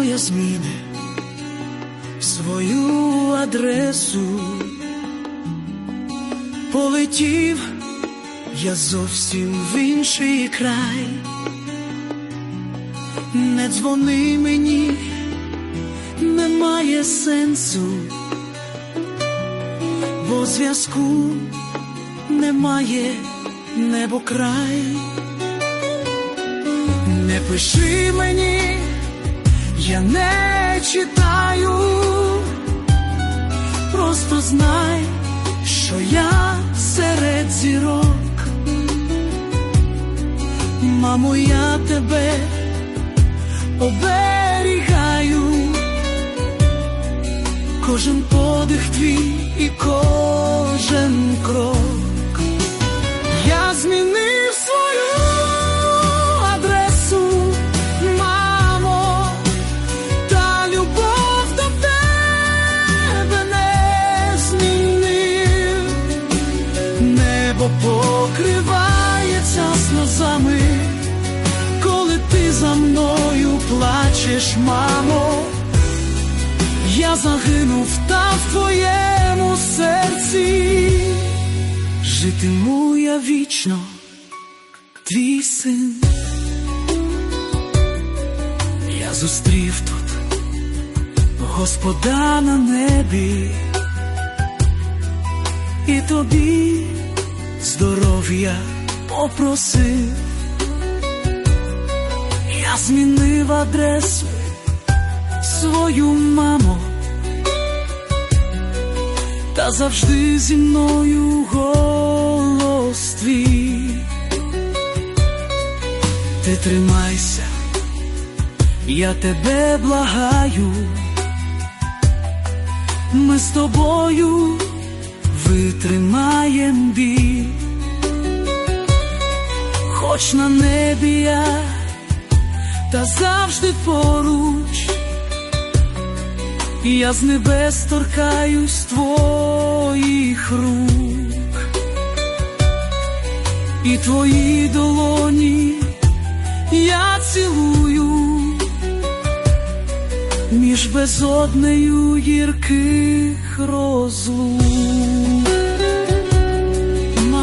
моя зміни свою адресу. Полетів я зовсім в інший край. Не дзвони мені, немає сенсу, бо зв'язку немає небо край. Не пиши мені, я не читаю, просто знай, що я серед зірок. Мамо, я тебе оберігаю, кожен подих твій і кожен крок. Небо покривається сльозами, коли ти за мною плачеш, мамо. Я загинув та в твоєму серці. Житиму я вічно, твій син. Я зустрів тут Господа на небі, і тобі здоров'я попросив. Я змінив адресу свою маму, та завжди зі мною голос твій. Ти тримайся, я тебе благаю, ми з тобою витримаєм бій, хоч на небі я, та завжди поруч. і Я з небес торкаюсь твоїх рук, і твої долоні я цілую між безоднею гірких розлук.